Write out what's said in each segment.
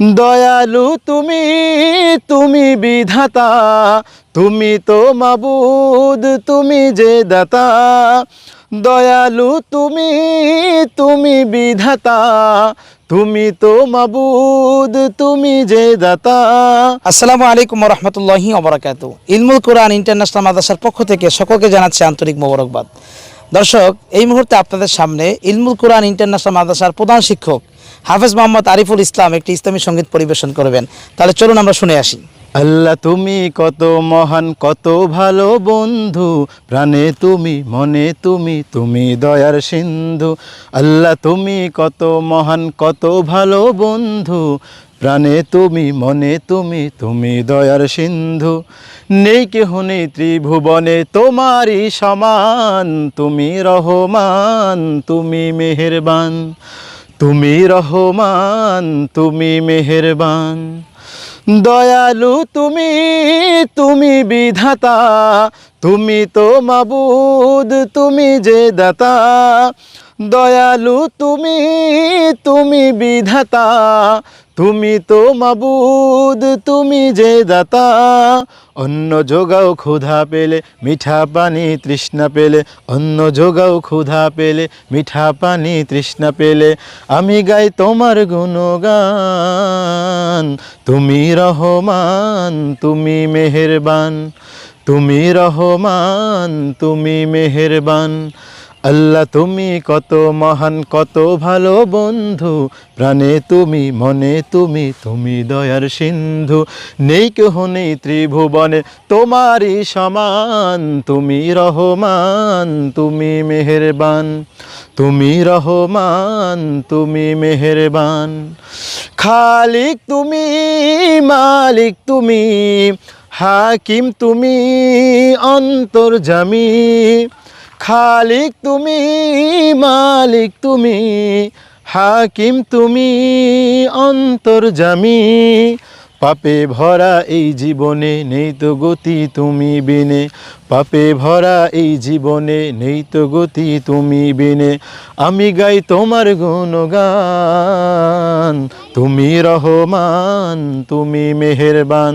দয়ালু তুমি তুমি বিধাতা, তুমি তো মাবুদ, তুমি যে দাতা। দয়ালু তুমি তুমি বিধাতা, তুমি তো মাবুদ, তুমি যে দাতা। আসসালামু আলাইকুম রহমতুল্লাহি ওবরাকাত ইলমুল কোরআন ইন্টারন্যাশনাল মাদ্রাসার পক্ষ থেকে সকলকে জানাচ্ছি আন্তরিক মোবারকবাদ। দর্শক, এই মুহূর্তে আপনাদের সামনে ইলমুল কোরআন ইন্টারন্যাশনাল মাদ্রাসার প্রধান শিক্ষক হাফেজ মোহাম্মদ আরিফুল ইসলাম একটি ইসলামী সংগীত পরিবেশন করবেন। তাহলে চলুন আমরা শুনে আসি। আল্লাহ, তুমি কত মহান, কত ভালো বন্ধু, প্রাণে তুমি, মনে তুমি তুমি দয়ার সিন্ধু। আল্লাহ, তুমি কত মহান, কত ভালো বন্ধু প্রাণে তুমি, মনে তুমি তুমি দয়ার সিন্ধু। নেই কেহ নেই ত্রিভুবনে, তোমারই সমান। তুমি রহমান, তুমি মেহেরবান। তুমি রহমান, তুমি মেহেরবান। দয়ালু তুমি তুমি বিধাতা। তুমি তো মাবুদ, তুমি যে দাতা। দয়ালু তুমি তুমি বিধাতা। তুমি তো মাবুদ, তুমি যে দাতা। অন্য যোগাও ক্ষুধা পেলে, মিঠা পানি তৃষ্ণা পেলে। অন্ন যোগাও ক্ষুধা পেলে, মিঠা পানি তৃষ্ণা পেলে। আমি গাই তোমার গুণগান। তুমি রহমান, তুমি মেহেরবান। তুমি রহমান, তুমি মেহেরবান। আল্লাহ তুমি কত মহান, কত ভালো বন্ধু। প্রাণে তুমি, মনে তুমি তুমি দয়ার সিন্ধু। নেই কেহ নেই ত্রিভুবনে, তোমারই সমান। তুমি রহমান, তুমি মেহেরবান। তুমি রহমান, তুমি মেহেরবান। খালিক তুমি, মালিক তুমি, হাকিম তুমি, অন্তর্জামী। খালিক তুমি, মালিক তুমি, হাকিম তুমি অন্তর্জামী পাপে ভরা এই জীবনে নেই তো গতি তুমি বিনে। পাপে ভরা এই জীবনে নেই তো গতি তুমি বিনে। আমি গাই তোমার গুণগান, তুমি রহমান, তুমি মেহেরবান।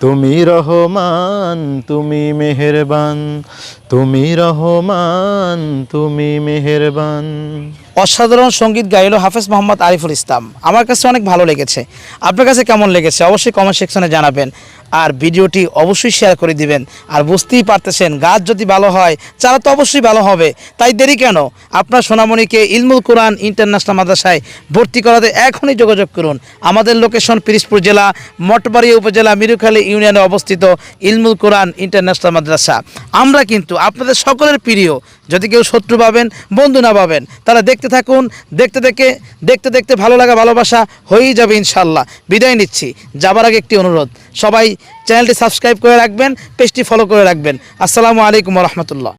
তুমি রহমান, তুমি মেহেরবান। তুমি রহমান, তুমি মেহেরবান। অসাধারণ সংগীত গাইল হাফেজ মোহাম্মদ আরিফুল ইসলাম। আমার কাছে অনেক ভালো লেগেছে। আপনার কাছে কেমন লেগেছে? অবশ্যই কমেন্ট সেকশনে জানাবেন। আর ভিডিওটি অবশ্যই শেয়ার করে দিবেন। আর বুঝতেই পারতেছেন, গাছ যদি ভালো হয়, চারা তো অবশ্যই ভালো হবে। তাই দেরি কেন? আপনার সোনামণিকে ইলমুল কোরআন ইন্টারন্যাশনাল মাদ্রাসায় ভর্তি করাতে এখনই যোগাযোগ করুন। আমাদের লোকেশন পিরিশপুর জেলা, মঠবাড়িয়া উপজেলা, মিরুখালী ইউনিয়নে অবস্থিত ইলমুল কোরআন ইন্টারন্যাশনাল মাদ্রাসা। আমরা কিন্তু আপনাদের সকলের প্রিয় যদি কেউ শত্রু পাবেন বন্ধু না পাবেন তারা দেখতে থাকুন, দেখতে দেখে, দেখতে দেখতে ভালো লাগা, ভালোবাসা হয়েই যাবে ইনশাল্লাহ বিদায় নিচ্ছি। যাবার আগে একটি অনুরোধ, সবাই চ্যানেলটি সাবস্ক্রাইব করে রাখবেন, পেজটি ফলো করে রাখবেন। আসসালামু আলাইকুম রহমতুল্লাহ।